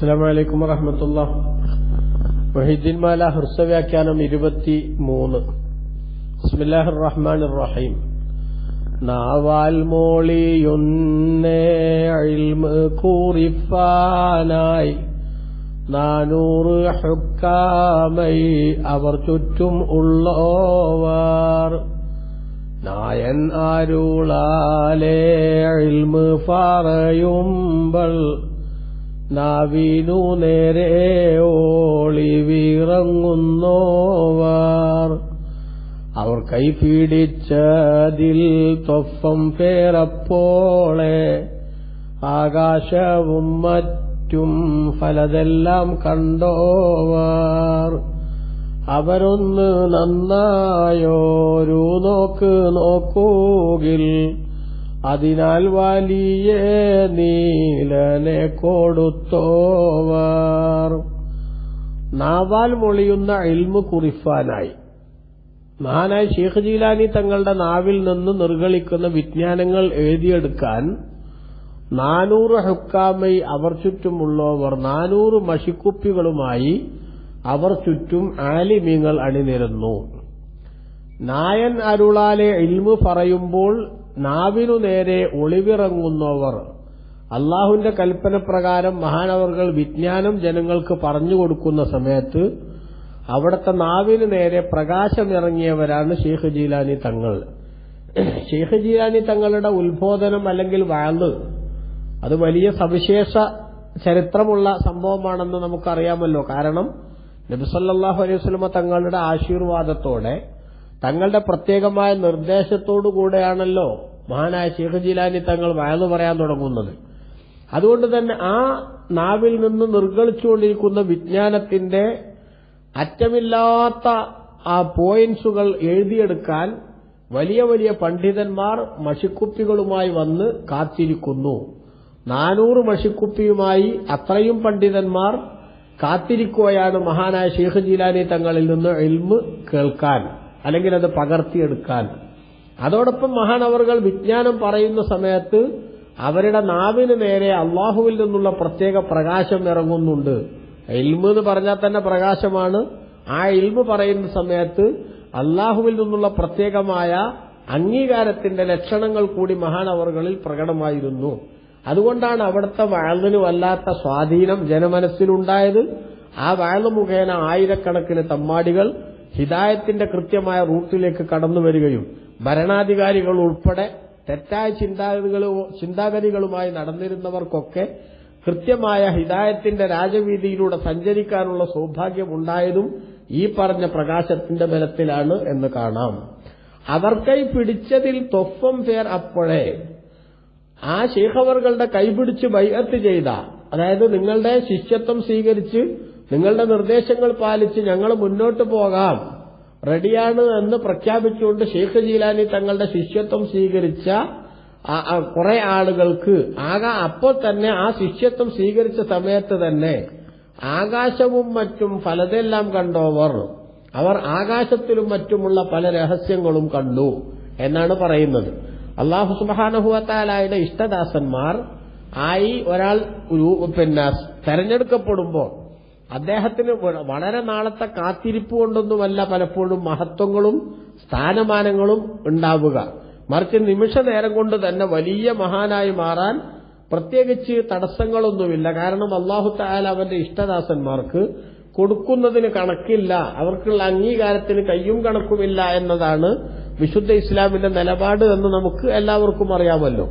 അസ്സാം വലൈക്കും വറഹമത്തുള്ള. മൊഹീദ്ദീൻ മാല ഹൃസ്വവ്യാഖ്യാനം ഇരുപത്തി മൂന്ന് ബിസ്മില്ലാഹിർ റഹ്മാൻ റഹീം നാവാൽ മോളിയൊന്നേ കൂറിഫാനായി. നാനൂറ് ഹുക്കാമൈ അവർ ചുറ്റും ഉള്ളോവർ. നായൻ ആരുളാലേ ഇൽമ് പറയുമ്പൾ നാവിനു നേരെ ഓളിവിറങ്ങുന്നോവർ അവർ കൈപിടിച്ചതിൽ തൊപ്പം പേറപ്പോളെ ആകാശവും മറ്റും ഫലതെല്ലാം കണ്ടോവർ. അവരൊന്ന് നന്നായോരു നോക്ക് നോക്കൂകിൽ അതിനാൽ വലിയ നീലനെ കൊടുത്തോവർ. നാവാൽ മൊളിയുന്ന ഇൽമു കുറിഫാനായി. മഹാനായ ഷെയ്ഖ് ജീലാനി തങ്ങളുടെ നാവിൽ നിന്ന് നിർഗളിക്കുന്ന വിജ്ഞാനങ്ങൾ എഴുതിയെടുക്കാൻ നാനൂറ് ഹുക്കാമൈ അവർ ചുറ്റുമുള്ളവർ നാനൂറ് മഷിക്കുപ്പികളുമായി അവർ ചുറ്റും ആലിമീങ്ങൾ അണിനിരന്നു. നായൻ അരുളാലെ ഇൽമു പറയുമ്പോൾ നാവിനു നേരെ ഒളിവിറങ്ങുന്നവർ. അള്ളാഹുവിന്റെ കൽപ്പന പ്രകാരം മഹാനവർകൾ വിജ്ഞാനം ജനങ്ങൾക്ക് പറഞ്ഞു കൊടുക്കുന്ന സമയത്ത് അവിടുത്തെ നാവിനു നേരെ പ്രകാശമിറങ്ങിയവരാണ് ഷെയ്ഖ് ജീലാനി തങ്ങൾ. ഷെയ്ഖ് ജീലാനി തങ്ങളുടെ ഉത്ബോധനം അല്ലെങ്കിൽ വാൾ അത് വലിയ സവിശേഷ ചരിത്രമുള്ള സംഭവമാണെന്ന് നമുക്കറിയാമല്ലോ. കാരണം നബിസല്ലാഹു അലൈഹി സ്വലമ തങ്ങളുടെ ആശീർവാദത്തോടെ തങ്ങളുടെ പ്രത്യേകമായ നിർദ്ദേശത്തോടുകൂടെയാണല്ലോ മഹാനായ ഷെയ്ഖ് ജിലാനി തങ്ങൾ വയലു പറയാൻ തുടങ്ങുന്നത്. അതുകൊണ്ട് തന്നെ ആ നാവിൽ നിന്ന് നിർഗളിച്ചുകൊണ്ടിരിക്കുന്ന വിജ്ഞാനത്തിന്റെ അറ്റമില്ലാത്ത ആ പോയിന്റ്സുകൾ എഴുതിയെടുക്കാൻ വലിയ വലിയ പണ്ഡിതന്മാർ മഷിക്കുപ്പികളുമായി വന്ന് കാത്തിരിക്കുന്നു. നാനൂറ് മഷിക്കുപ്പിയുമായി അത്രയും പണ്ഡിതന്മാർ കാത്തിരിക്കുകയാണ് മഹാനായ ഷെയ്ഖ് ജീലാനി തങ്ങളിൽ നിന്ന് എൽമ് കേൾക്കാൻ. അല്ലെങ്കിൽ അത് പകർത്തിയെടുക്കാൻ. അതോടൊപ്പം മഹാനവറുകൾ വിജ്ഞാനം പറയുന്ന സമയത്ത് അവരുടെ നാവിന് നേരെ അള്ളാഹുവിൽ നിന്നുള്ള പ്രത്യേക പ്രകാശം ഇറങ്ങുന്നുണ്ട്. ഇൽമ് എന്ന് പറഞ്ഞാൽ തന്നെ പ്രകാശമാണ്. ആ ഇൽമ് പറയുന്ന സമയത്ത് അള്ളാഹുവിൽ നിന്നുള്ള പ്രത്യേകമായ അംഗീകാരത്തിന്റെ ലക്ഷണങ്ങൾ കൂടി മഹാനവറുകളിൽ പ്രകടമായിരുന്നു. അതുകൊണ്ടാണ് അവിടുത്തെ വയലിന് വല്ലാത്ത സ്വാധീനം ജനമനസ്സിലുണ്ടായത്. ആ വയൽ മുഖേന ആയിരക്കണക്കിന് തമ്മാടികൾ ഹിദായത്തിന്റെ കൃത്യമായ റൂട്ടിലേക്ക് കടന്നു വരികയും ഭരണാധികാരികൾ ഉൾപ്പെടെ തെറ്റായ ചിന്താഗതികളുമായി നടന്നിരുന്നവർക്കൊക്കെ കൃത്യമായ ഹിദായത്തിന്റെ രാജവീതിയിലൂടെ സഞ്ചരിക്കാനുള്ള സൗഭാഗ്യമുണ്ടായതും ഈ പറഞ്ഞ പ്രകാശത്തിന്റെ ബലത്തിലാണ് എന്ന് കാണാം. അവർക്കൈ പിടിച്ചതിൽ തൊപ്പം പേർ അപ്പോഴേ ആ ശേഖവറുകളുടെ കൈപിടിച്ച് ബൈഅത്ത് ചെയ്ത അതായത് നിങ്ങളുടെ ശിഷ്യത്വം സ്വീകരിച്ച് നിങ്ങളുടെ നിർദ്ദേശങ്ങൾ പാലിച്ച് ഞങ്ങൾ മുന്നോട്ട് പോകാം. റെഡിയാണ് എന്ന് പ്രഖ്യാപിച്ചുകൊണ്ട് ഷെയ്ഖ് ജീലാനി തങ്ങളുടെ ശിഷ്യത്വം സ്വീകരിച്ച കുറെ ആളുകൾക്ക് ആകാ അപ്പോൾ തന്നെ ആ ശിഷ്യത്വം സ്വീകരിച്ച സമയത്ത് തന്നെ ആകാശവും മറ്റും പലതെല്ലാം കണ്ടോവർ അവർ. ആകാശത്തിലും മറ്റുമുള്ള പല രഹസ്യങ്ങളും കണ്ടു എന്നാണ് പറയുന്നത്. അള്ളാഹു സുബാനഹുവത്താലായുടെ ഇഷ്ടദാസന്മാർ ആയി ഒരാൾ പിന്നെ തെരഞ്ഞെടുക്കപ്പെടുമ്പോൾ അദ്ദേഹത്തിന് വളരെ നാളത്തെ കാത്തിരിപ്പ് കൊണ്ടൊന്നുമല്ല പലപ്പോഴും മഹത്വങ്ങളും സ്ഥാനമാനങ്ങളും ഉണ്ടാവുക. മറിച്ച് നിമിഷ നേരം കൊണ്ട് തന്നെ വലിയ മഹാനായി മാറാൻ പ്രത്യേകിച്ച് തടസ്സങ്ങളൊന്നുമില്ല. കാരണം അള്ളാഹു തായാൽ അവന്റെ ഇഷ്ടദാസന്മാർക്ക് കൊടുക്കുന്നതിന് കണക്കില്ല. അവർക്കുള്ള അംഗീകാരത്തിന് കയ്യും കണക്കുമില്ല എന്നതാണ് വിശുദ്ധ ഇസ്ലാമിന്റെ നിലപാട് എന്ന് നമുക്ക് എല്ലാവർക്കും അറിയാമല്ലോ.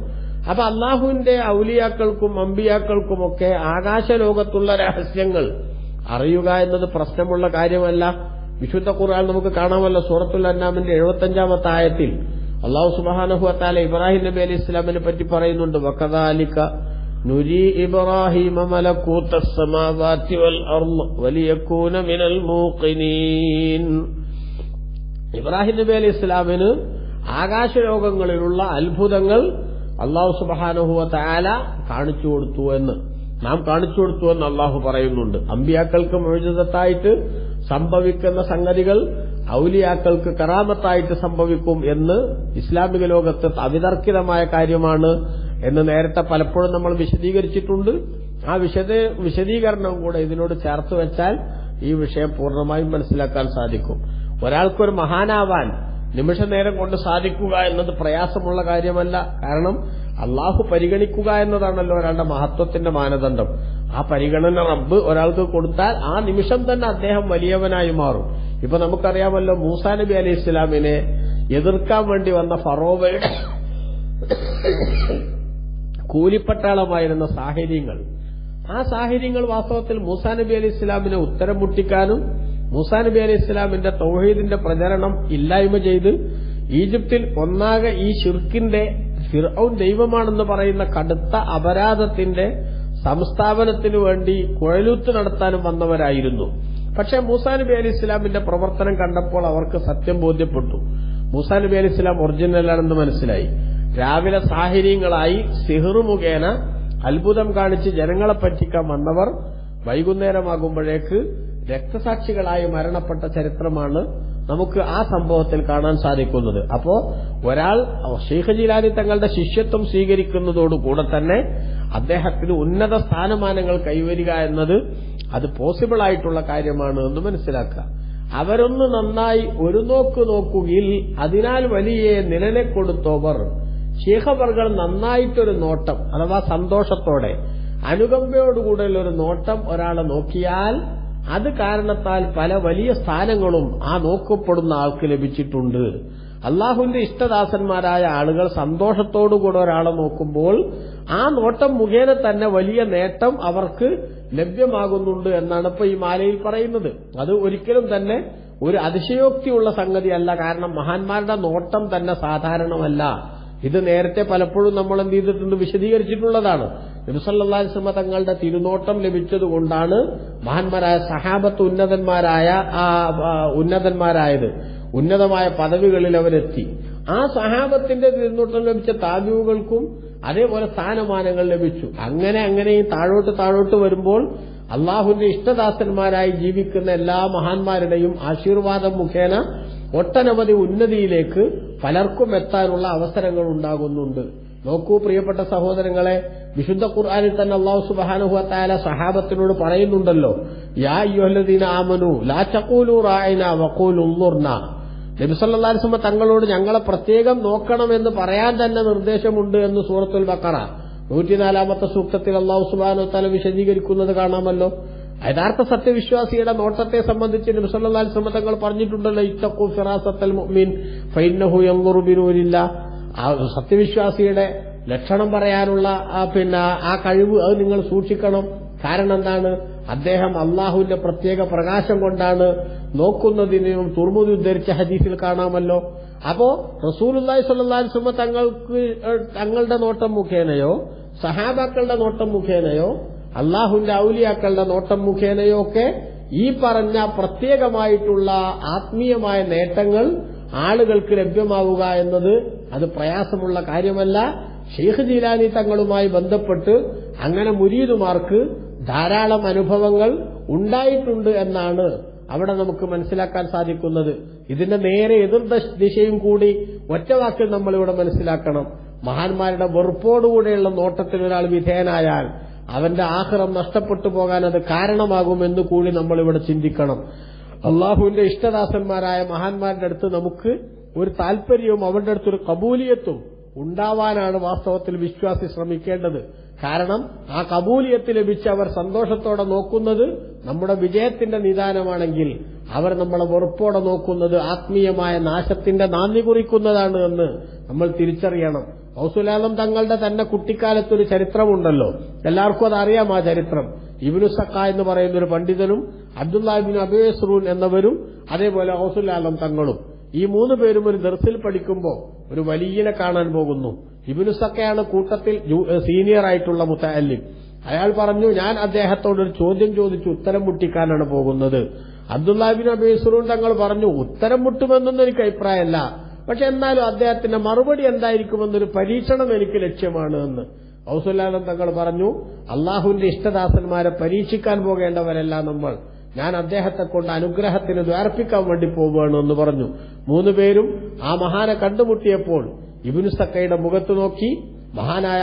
അപ്പൊ അള്ളാഹുവിന്റെ ഔലിയാക്കൾക്കും അമ്പിയാക്കൾക്കുമൊക്കെ ആകാശലോകത്തുള്ള രഹസ്യങ്ങൾ അറിയുക എന്നത് പ്രശ്നമുള്ള കാര്യമല്ല. വിശുദ്ധ ഖുർആൻ നമുക്ക് കാണാമല്ലോ. സൂറത്തുൽ അന്നാമിന്റെ എഴുപത്തഞ്ചാമത്തെ ആയത്തിൽ അള്ളാഹു സുബാനഹുഅത്താല ഇബ്രാഹിം നബി അലി ഇസ്ലാമിനെ പറ്റി പറയുന്നുണ്ട്. വക്കദാലിക്ക നുരി ഇബ്രാഹിം ഇബ്രാഹിം നബി അലി ഇസ്ലാമിന് ആകാശലോകങ്ങളിലുള്ള അത്ഭുതങ്ങൾ അള്ളാഹു വ താല കാണിച്ചു കൊടുത്തു എന്ന്. നാം കാണിച്ചു കൊടുത്തു എന്ന് അള്ളാഹു പറയുന്നുണ്ട്. അമ്പിയാക്കൾക്ക് മോചിതത്തായിട്ട് സംഭവിക്കുന്ന സംഗതികൾ ഔലിയാക്കൾക്ക് കറാമത്തായിട്ട് സംഭവിക്കും എന്ന് ഇസ്ലാമിക ലോകത്ത് അവിതർക്കിതമായ കാര്യമാണ് എന്ന് നേരത്തെ പലപ്പോഴും നമ്മൾ വിശദീകരിച്ചിട്ടുണ്ട്. ആ വിശദ വിശദീകരണവും കൂടെ ഇതിനോട് ചേർത്ത് വെച്ചാൽ ഈ വിഷയം പൂർണമായും മനസ്സിലാക്കാൻ സാധിക്കും. ഒരാൾക്കൊരു മഹാനാവാൻ നിമിഷ നേരം കൊണ്ട് സാധിക്കുക എന്നത് പ്രയാസമുള്ള കാര്യമല്ല. കാരണം അള്ളാഹു പരിഗണിക്കുക എന്നതാണല്ലോ ഒരാളുടെ മഹത്വത്തിന്റെ മാനദണ്ഡം. ആ പരിഗണന റബ്ബ് ഒരാൾക്ക് കൊടുത്താൽ ആ നിമിഷം തന്നെ അദ്ദേഹം വലിയവനായി മാറും. ഇപ്പൊ നമുക്കറിയാമല്ലോ മൂസാ നബി അലി ഇസ്ലാമിനെ എതിർക്കാൻ വേണ്ടി വന്ന ഫറോവയുടെ കൂലിപ്പട്ടാളമായിരുന്ന സാഹചര്യങ്ങൾ. ആ സാഹചര്യങ്ങൾ വാസ്തവത്തിൽ മൂസാ നബി അലി ഇസ്ലാമിനെ ഉത്തരം മുട്ടിക്കാനും മൂസാ നബി അലി ഇസ്ലാമിന്റെ തൗഹീദിന്റെ പ്രചരണം ഇല്ലായ്മ ചെയ്ത് ഈജിപ്തിൽ ഒന്നാകെ ഈ ഷിർക്കിന്റെ ഫിർഔൻ ദൈവമാണെന്ന് പറയുന്ന കടുത്ത അപരാധത്തിന്റെ സംസ്ഥാപനത്തിനു വേണ്ടി കുഴലൂത്ത് നടത്താനും വന്നവരായിരുന്നു. പക്ഷേ മൂസാ നബി അലി ഇസ്ലാമിന്റെ പ്രവർത്തനം കണ്ടപ്പോൾ അവർക്ക് സത്യം ബോധ്യപ്പെട്ടു. മൂസാ നബി അലി ഇസ്ലാം ഒറിജിനലാണെന്ന് മനസ്സിലായി. രാവിലെ സാഹചര്യങ്ങളായി സിഹറു മുഖേന അത്ഭുതം കാണിച്ച് ജനങ്ങളെ പറ്റിക്കാൻ വന്നവർ വൈകുന്നേരമാകുമ്പോഴേക്ക് രക്തസാക്ഷികളായി മരണപ്പെട്ട ചരിത്രമാണ് നമുക്ക് ആ സംഭവത്തിൽ കാണാൻ സാധിക്കുന്നത്. അപ്പോ ഒരാൾ ഷെയ്ഖ് ജിലാനി തങ്ങളുടെ ശിഷ്യത്വം സ്വീകരിക്കുന്നതോടുകൂടെ തന്നെ അദ്ദേഹത്തിന് ഉന്നത സ്ഥാനമാനങ്ങൾ കൈവരിക എന്നത് അത് പോസിബിൾ ആയിട്ടുള്ള കാര്യമാണ് എന്ന് മനസ്സിലാക്കുക. അവരൊന്ന് നന്നായി ഒരു നോക്ക് നോക്കുകയിൽ അതിനാൽ വലിയ നിലനെ കൊടുത്തവർ ശേഖവർകൾ നന്നായിട്ടൊരു നോട്ടം അഥവാ സന്തോഷത്തോടെ അനുകമ്പയോടുകൂടെയുള്ള ഒരു നോട്ടം ഒരാളെ നോക്കിയാൽ അത് കാരണത്താൽ പല വലിയ സ്ഥാനങ്ങളും ആ നോക്കപ്പെടുന്ന ആൾക്ക് ലഭിച്ചിട്ടുണ്ട്. അള്ളാഹുവിന്റെ ഇഷ്ടദാസന്മാരായ ആളുകൾ സന്തോഷത്തോടുകൂടെ ഒരാളെ നോക്കുമ്പോൾ ആ നോട്ടം മുഖേന തന്നെ വലിയ നേട്ടം അവർക്ക് ലഭ്യമാകുന്നുണ്ട് എന്നാണ് ഇപ്പൊ ഈ മാലയിൽ പറയുന്നത്. അത് ഒരിക്കലും തന്നെ ഒരു അതിശയോക്തിയുള്ള സംഗതിയല്ല. കാരണം മഹാന്മാരുടെ നോട്ടം തന്നെ സാധാരണമല്ല. ഇത് നേരത്തെ പലപ്പോഴും നമ്മൾ എന്ത് ചെയ്തിട്ടുണ്ട്? വിശദീകരിച്ചിട്ടുള്ളതാണ്. നബിസല്ലാസ്മ തങ്ങളുടെ തിരുനോട്ടം ലഭിച്ചതുകൊണ്ടാണ് മഹാന്മാരായ സഹാബത്ത് ഉന്നതന്മാരായ ഉന്നതന്മാരായത്. ഉന്നതമായ പദവികളിൽ അവരെത്തി. ആ സഹാബത്തിന്റെ തിരുനോട്ടം ലഭിച്ച താജുകൾക്കും അതേപോലെ സ്ഥാനമാനങ്ങൾ ലഭിച്ചു. അങ്ങനെ അങ്ങനെയും താഴോട്ട് താഴോട്ട് വരുമ്പോൾ അള്ളാഹുവിന്റെ ഇഷ്ടദാസന്മാരായി ജീവിക്കുന്ന എല്ലാ മഹാന്മാരുടെയും ആശീർവാദം മുഖേന ഒട്ടനവധി ഉന്നതിയിലേക്ക് പലർക്കും എത്താനുള്ള അവസരങ്ങൾ ഉണ്ടാകുന്നുണ്ട്. നോക്കൂ പ്രിയപ്പെട്ട സഹോദരങ്ങളെ വിശുദ്ധ ഖുർആാനിൽ തന്നെ അള്ളാഹു സുബാനുഹത്തായ സഹാബത്തിനോട് പറയുന്നുണ്ടല്ലോ യാ യുഹലദീന ആമനു ലാ ചക്കൂലു റായന തങ്ങളോട് ഞങ്ങളെ പ്രത്യേകം നോക്കണമെന്ന് പറയാൻ തന്നെ നിർദ്ദേശമുണ്ട് എന്ന് സൂറത്തുൽ ബക്കറ നൂറ്റിനാലാമത്തെ സൂക്തത്തിൽ അള്ളാഹു സുബാനു തല വിശദീകരിക്കുന്നത് കാണാമല്ലോ. യഥാർത്ഥ സത്യവിശ്വാസിയുടെ നോട്ടത്തെ സംബന്ധിച്ച് നബിസല്ലാസ്മ തങ്ങൾ പറഞ്ഞിട്ടുണ്ടല്ലോ ഇത്തക്കു ഫിറാസത്തൽ മുഅ്മിൻ ഫൈന്നഹു യൻദുറു ബിനൂരില്ല ആ സത്യവിശ്വാസിയുടെ ലക്ഷണം പറയാനുള്ള പിന്നെ ആ കഴിവ് അത് നിങ്ങൾ സൂക്ഷിക്കണം. കാരണം എന്താണ്? അദ്ദേഹം അള്ളാഹുവിന്റെ പ്രത്യേക പ്രകാശം കൊണ്ടാണ് നോക്കുന്നതിനും തുർമുദി ഉദ്ധരിച്ച ഹദീസിൽ കാണാമല്ലോ. അപ്പോ സ്വല്ലല്ലാഹി അലൈഹി വസല്ലം തങ്ങൾക്ക് തങ്ങളുടെ നോട്ടം മുഖേനയോ സഹാബാക്കളുടെ നോട്ടം മുഖേനയോ അള്ളാഹുവിന്റെ ഔലിയാക്കളുടെ നോട്ടം മുഖേനയോ ഒക്കെ ഈ പറഞ്ഞ പ്രത്യേകമായിട്ടുള്ള ആത്മീയമായ നേട്ടങ്ങൾ ആളുകൾക്ക് ലഭ്യമാവുക എന്നത് അത് പ്രയാസമുള്ള കാര്യമല്ല. ഷെയ്ഖ് ജീലാനി തങ്ങളുമായി ബന്ധപ്പെട്ട് അങ്ങനെ മുരീദുമാർക്ക് ധാരാളം അനുഭവങ്ങൾ ഉണ്ടായിട്ടുണ്ട് എന്നാണ് അവിടെ നമുക്ക് മനസ്സിലാക്കാൻ സാധിക്കുന്നത്. ഇതിന്റെ നേരെ എതിർ ദിശയും കൂടി ഒറ്റവാക്കിൽ നമ്മളിവിടെ മനസ്സിലാക്കണം. മഹാന്മാരുടെ വെറുപ്പോടുകൂടെയുള്ള നോട്ടത്തിൽ ഒരാൾ വിധേയനായാൽ അവന്റെ ആഹ്റം നഷ്ടപ്പെട്ടു പോകാൻ അത് കാരണമാകുമെന്ന് കൂടി നമ്മളിവിടെ ചിന്തിക്കണം. അള്ളാഹുവിന്റെ ഇഷ്ടദാസന്മാരായ മഹാന്മാരുടെ അടുത്ത് നമുക്ക് ഒരു താല്പര്യവും അവരുടെ അടുത്തൊരു കബൂലിയത്തും ഉണ്ടാവാനാണ് വാസ്തവത്തിൽ വിശ്വാസി ശ്രമിക്കേണ്ടത്. കാരണം ആ കബൂലിയത്ത് ലഭിച്ച് അവർ സന്തോഷത്തോടെ നോക്കുന്നത് നമ്മുടെ വിജയത്തിന്റെ നിദാനമാണെങ്കിൽ അവർ നമ്മളെ വെറുപ്പോടെ നോക്കുന്നത് ആത്മീയമായ നാശത്തിന്റെ നാന്ദി കുറിക്കുന്നതാണ് എന്ന് നമ്മൾ തിരിച്ചറിയണം. ഹൗസുലാലം തങ്ങളുടെ തന്നെ കുട്ടിക്കാലത്തൊരു ചരിത്രമുണ്ടല്ലോ. എല്ലാവർക്കും അത് അറിയാം ആ ചരിത്രം. ഇബിനു സക്ക എന്ന് പറയുന്ന ഒരു പണ്ഡിതനും അബ്ദുല്ലാബിൻ അബേസ്റൂൻ എന്നവരും അതേപോലെ ഹൗസുല്ലാലം തങ്ങളും ഈ മൂന്ന് പേരും ഒരു ദർസിൽ പഠിക്കുമ്പോൾ ഒരു വലിയനെ കാണാൻ പോകുന്നു. ഇബിനു സക്കയാണ് കൂട്ടത്തിൽ സീനിയർ ആയിട്ടുള്ള മുത്തല്ലിം അയാൾ പറഞ്ഞു ഞാൻ അദ്ദേഹത്തോട് ഒരു ചോദ്യം ചോദിച്ചു ഉത്തരം മുട്ടിക്കാനാണ് പോകുന്നത്. അബ്ദുല്ലാബിൻ അബേസ്റൂൻ തങ്ങൾ പറഞ്ഞു ഉത്തരം മുട്ടുമെന്നൊന്നും എനിക്ക് അഭിപ്രായമല്ല. പക്ഷെ എന്നാലും അദ്ദേഹത്തിന്റെ മറുപടി എന്തായിരിക്കുമെന്നൊരു പരീക്ഷണം എനിക്ക് ലക്ഷ്യമാണ് എന്ന്. ഔസുല്ലാലം തങ്ങൾ പറഞ്ഞു അള്ളാഹുവിന്റെ ഇഷ്ടദാസന്മാരെ പരീക്ഷിക്കാൻ പോകേണ്ടവരല്ല നമ്മൾ. ഞാൻ അദ്ദേഹത്തെ കൊണ്ട് അനുഗ്രഹത്തിന് ദ്വാർപ്പിക്കാൻ വേണ്ടി പോവുകയാണ് എന്ന് പറഞ്ഞു. മൂന്ന് പേരും ആ മഹാനെ കണ്ടുമുട്ടിയപ്പോൾ ഇബിനു സക്കയുടെ മുഖത്ത് നോക്കി മഹാനായ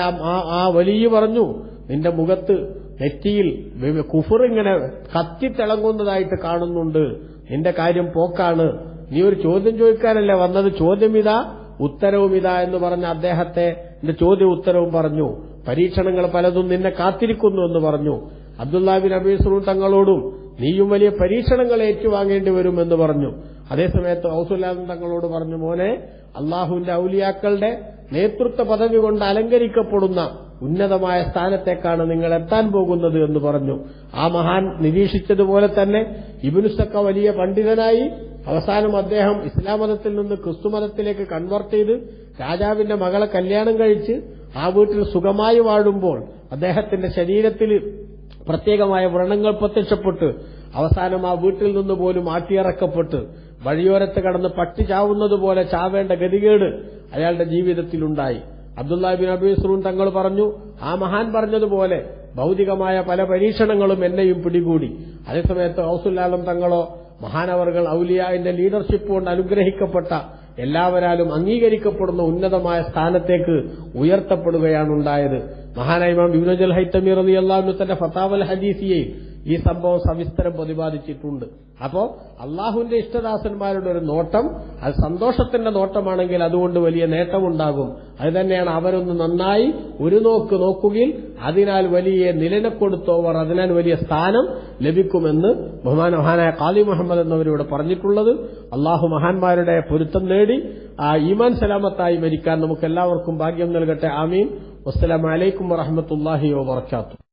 ആ- വലിയ പറഞ്ഞു നിന്റെ മുഖത്ത് നെറ്റിയിൽ കുഫർ ഇങ്ങനെ കത്തിത്തിളങ്ങുന്നതായിട്ട് കാണുന്നുണ്ട്. നിന്റെ കാര്യം പോക്കാണ്. നീ ഒരു ചോദ്യം ചോദിക്കാനല്ലേ വന്നത്? ചോദ്യം ഇതാ ഉത്തരവും ഇതാ എന്ന് പറഞ്ഞ അദ്ദേഹത്തെ ചോദ്യം ഉത്തരവും പറഞ്ഞു. പരീക്ഷണങ്ങൾ പലതും നിന്നെ കാത്തിരിക്കുന്നു എന്ന് പറഞ്ഞു. അബ്ദുല്ലാബിൻ അബീസ്റൂൻ തങ്ങളോടും നീയും വലിയ പരീക്ഷണങ്ങൾ ഏറ്റുവാങ്ങേണ്ടി വരുമെന്ന് പറഞ്ഞു. അതേസമയത്ത് ഔസുല്ലാദൻ തങ്ങളോട് പറഞ്ഞു മോനെ അള്ളാഹുവിന്റെ ഔലിയാക്കളുടെ നേതൃത്വ പദവി കൊണ്ട് അലങ്കരിക്കപ്പെടുന്ന ഉന്നതമായ സ്ഥാനത്തേക്കാണ് നിങ്ങൾ എത്താൻ പോകുന്നത് എന്ന് പറഞ്ഞു. ആ മഹാൻ നിരീക്ഷിച്ചതുപോലെ തന്നെ ഇബിനുസക്ക വലിയ പണ്ഡിതനായി അവസാനം അദ്ദേഹം ഇസ്ലാം മതത്തിൽ നിന്ന് ക്രിസ്തു മതത്തിലേക്ക് കൺവെർട്ട് ചെയ്ത് രാജാവിന്റെ മകളെ കല്യാണം കഴിച്ച് ആ വീട്ടിൽ സുഖമായി വാഴുമ്പോൾ അദ്ദേഹത്തിന്റെ ശരീരത്തിൽ പ്രത്യേകമായ വ്രണങ്ങൾ പ്രത്യക്ഷപ്പെട്ട് അവസാനം ആ വീട്ടിൽ നിന്ന് പോലും ആട്ടിയിറക്കപ്പെട്ട് വഴിയോരത്ത് കടന്ന് പട്ടി ചാവുന്നത് പോലെ ചാവേണ്ട ഗതികേട് അയാളുടെ ജീവിതത്തിലുണ്ടായി അബ്ദുല്ലാബിൻ അബീസ്റൂൻ തങ്ങൾ പറഞ്ഞു ആ മഹാൻ പറഞ്ഞതുപോലെ ഭൌതികമായ പല പരീക്ഷണങ്ങളും എന്നെയും പിടികൂടി. അതേസമയത്ത് ഔസുല്ലാലം തങ്ങളോ മഹാനവറുകൾ ഔലിയാവിന്റെ ലീഡർഷിപ്പ് കൊണ്ട് അനുഗ്രഹിക്കപ്പെട്ട എല്ലാവരാലും അംഗീകരിക്കപ്പെടുന്ന ഉന്നതമായ സ്ഥാനത്തേക്ക് ഉയർത്തപ്പെടുകയാണ് ഉണ്ടായത് മഹാനായ ഇമാം ഇബ്നുജൽ ഹൈത്തമീർ അലി അള്ളാഹു തന്റെ ഫത്താവൽ ഹദീസിയെയും ഈ സംഭവം സവിസ്തരം പ്രതിപാദിച്ചിട്ടുണ്ട്. അപ്പോ അള്ളാഹുവിന്റെ ഇഷ്ടദാസന്മാരുടെ ഒരു നോട്ടം അത് സന്തോഷത്തിന്റെ നോട്ടമാണെങ്കിൽ അതുകൊണ്ട് വലിയ നേട്ടമുണ്ടാകും. അത് തന്നെയാണ് അവരൊന്ന് നന്നായി ഒരു നോക്ക് നോക്കുകയിൽ അതിനാൽ വലിയ നിലനെ കൊടുത്തോവർ അതിനാൽ വലിയ സ്ഥാനം ലഭിക്കുമെന്ന് ബഹുമാൻ മഹാനായ കാലി മുഹമ്മദ് എന്നവരിവിടെ പറഞ്ഞിട്ടുള്ളത്. അള്ളാഹു മഹാന്മാരുടെ പൊരുത്തം നേടി. ആ ഈമാൻ സലാമത്തായി മരിക്കാൻ നമുക്ക് എല്ലാവർക്കും ഭാഗ്യം നൽകട്ടെ. ആമീൻ. വസ്സലാമലൈക്കും വറഹമത്തല്ലാഹി വാത്തു